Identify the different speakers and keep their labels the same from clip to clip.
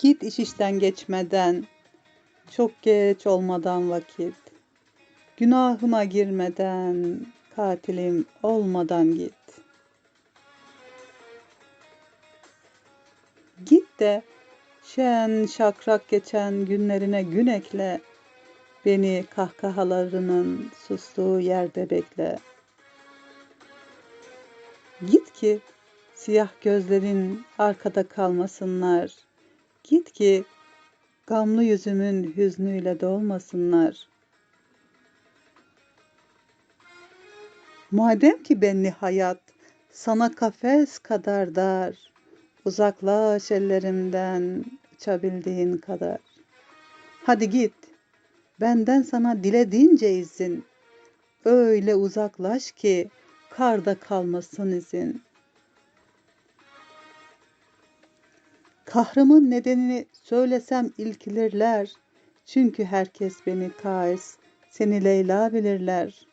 Speaker 1: Git iş işten geçmeden, çok geç olmadan vakit. Günahıma girmeden, katilim olmadan git. Git de şen şakrak geçen günlerine gün ekle. Beni kahkahalarının sustuğu yerde bekle. Git ki siyah gözlerin arkada kalmasınlar. Git ki gamlı yüzümün hüznüyle dolmasınlar. Madem ki benli hayat sana kafes kadar dar, uzaklaş ellerimden uçabildiğin kadar. Hadi git, benden sana dilediğince izin. Öyle uzaklaş ki karda kalmasın izin. Kahrımın nedenini söylesem ilkilirler. Çünkü herkes beni Kais, seni Leyla bilirler.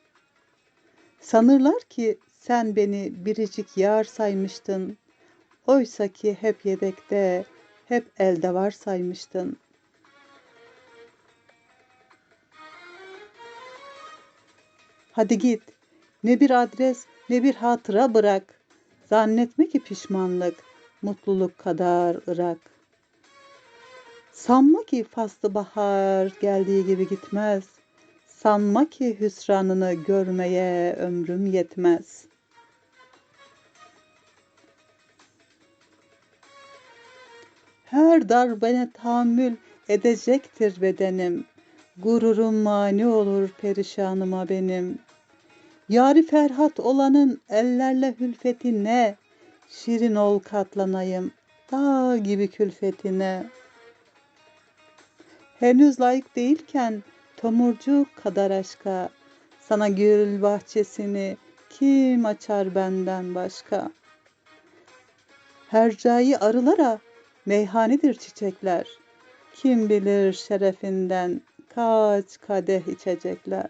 Speaker 1: Sanırlar ki sen beni biricik yar saymıştın. Oysa ki hep yedekte, hep elde var saymıştın. Hadi git, ne bir adres ne bir hatıra bırak. Zannetme ki pişmanlık mutluluk kadar ırak. Sanma ki faslı bahar geldiği gibi gitmez. Sanma ki hüsranını görmeye ömrüm yetmez. Her darbene tahammül edecektir bedenim. Gururum mani olur perişanıma benim. Yari Ferhat olanın ellerle hülfeti ne? Şirin ol katlanayım dağ gibi külfetine. Henüz layık değilken tomurcuk kadar aşka, sana gül bahçesini kim açar benden başka? Hercai arılara meyhanedir çiçekler. Kim bilir şerefinden kaç kadeh içecekler.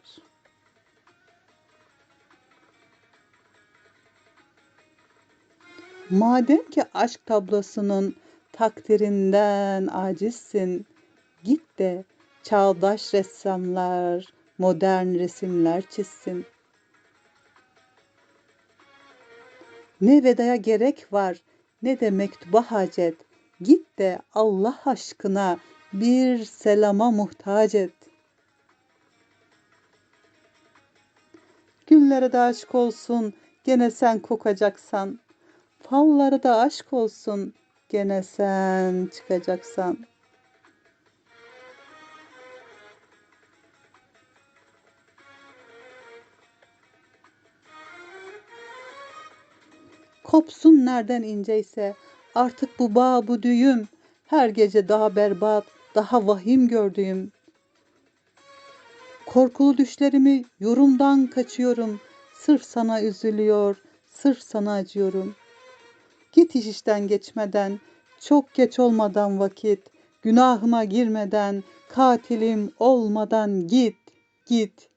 Speaker 1: Madem ki aşk tablosunun takdirinden acizsin, git de çağdaş ressamlar modern resimler çizsin. Ne vedaya gerek var ne de mektuba hacet. Git de Allah aşkına bir selama muhtaç et. Günlere de aşk olsun gene sen kokacaksan. Falları da aşk olsun gene sen çıkacaksan. Kopsun nereden inceyse artık bu bağ bu düğüm her gece daha berbat daha vahim gördüğüm. Korkulu düşlerimi yorumdan kaçıyorum. Sırf sana üzülüyor, sırf sana acıyorum.'' Git iş işten geçmeden, çok geç olmadan vakit, günahıma girmeden, katilim olmadan git, git.